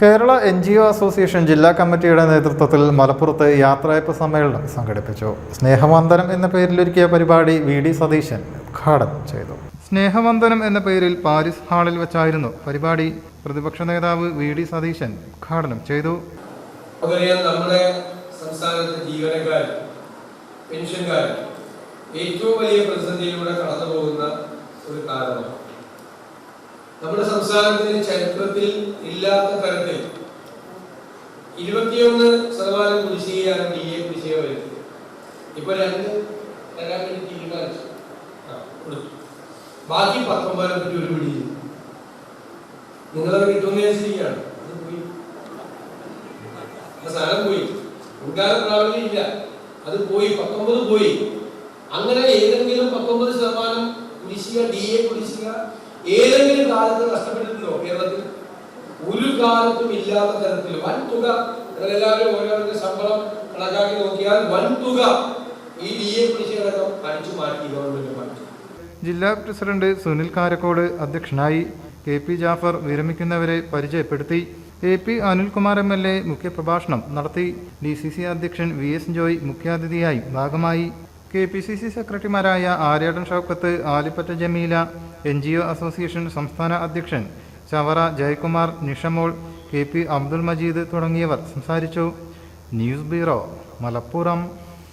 Kerala N G O association ജില്ലാ കമ്മിറ്റിയുടെ നേതൃത്വത്തിൽ മലപ്പുറത്ത് യാത്രയപ്പ് സമ്മേളനം സംഘടിപ്പിച്ചു. സ്നേഹവന്ദനം എന്ന പേരിലൊരുക്കിയ പരിപാടി വി ഡി സതീശൻ ഉദ്ഘാടനം ചെയ്തു. സ്നേഹവന്ദനം എന്ന പേരിൽ പാരിസ് ഹാളിൽ വെച്ചായിരുന്നു പരിപാടി. പ്രതിപക്ഷ നേതാവ് വി ഡി സതീശൻ ഉദ്ഘാടനം ചെയ്തു. നമ്മുടെ സംസ്ഥാനത്തെ ജീവനക്കാർ പെൻഷൻകാർ ഏറ്റവും വലിയ പ്രതിസന്ധിയിലൂടെ നമ്മുടെ സംസ്ഥാനത്തിന് ചരിത്രത്തിൽ ഇല്ലാത്ത തരത്തിൽ ഇരുപത്തിയൊന്ന് ശതമാനം കുടിശ്ശികയാണ് ഡി എ കുടിശ്ശിക വരുന്നത് ഇപ്പൊ രണ്ട് തരാൻ വേണ്ടി തീരുമാനിച്ചു. ബാക്കി പത്തൊമ്പതിനെ പറ്റി ഒരു പിടി നിങ്ങളത് കിട്ടുന്ന ശരിയാണ് അത് പോയി. പോയി. മുൻകാല പ്രാബല്യം ഇല്ല. അത് പോയി പത്തൊമ്പത് പോയി. അങ്ങനെ ഏതെങ്കിലും പത്തൊമ്പത് ശതമാനം കുടിശ്ശിക ഡി എ കുടിശ്ശിക ഏതെങ്കിലും കാലത്ത് നഷ്ടപ്പെട്ടിട്ടുണ്ടോ കേരളത്തിൽ? ഒരു കാലത്തും ഇല്ലാത്ത തരത്തിൽ. വൻ തുക എല്ലാവരും ഓരോരുടെ ശമ്പളം കണക്കാക്കി നോക്കിയാൽ വൻ തുക ഈ ഡി എ പ്രതിഷേധം അടിച്ചു മാറ്റി ഗവൺമെന്റ് മാറ്റി. ജില്ലാ പ്രസിഡന്റ് സുനിൽ കാരക്കോട് അധ്യക്ഷനായി കെ പി ജാഫർ വിരമിക്കുന്നവരെ പരിചയപ്പെടുത്തി A P Anilkumar M L A മുഖ്യപ്രഭാഷണം നടത്തി. ഡി സി സി അധ്യക്ഷൻ വി എസ് ജോയ് മുഖ്യാതിഥിയായി ഭാഗമായി. കെ പി സി സി സെക്രട്ടറിമാരായ Aryadan Shoukath Alippatta Jameela N G O association സംസ്ഥാന അധ്യക്ഷൻ ചവറ ജയകുമാർ നിഷമോൾ കെ പി അബ്ദുൽ മജീദ് തുടങ്ങിയവർ സംസാരിച്ചു. News bureau Malappuram.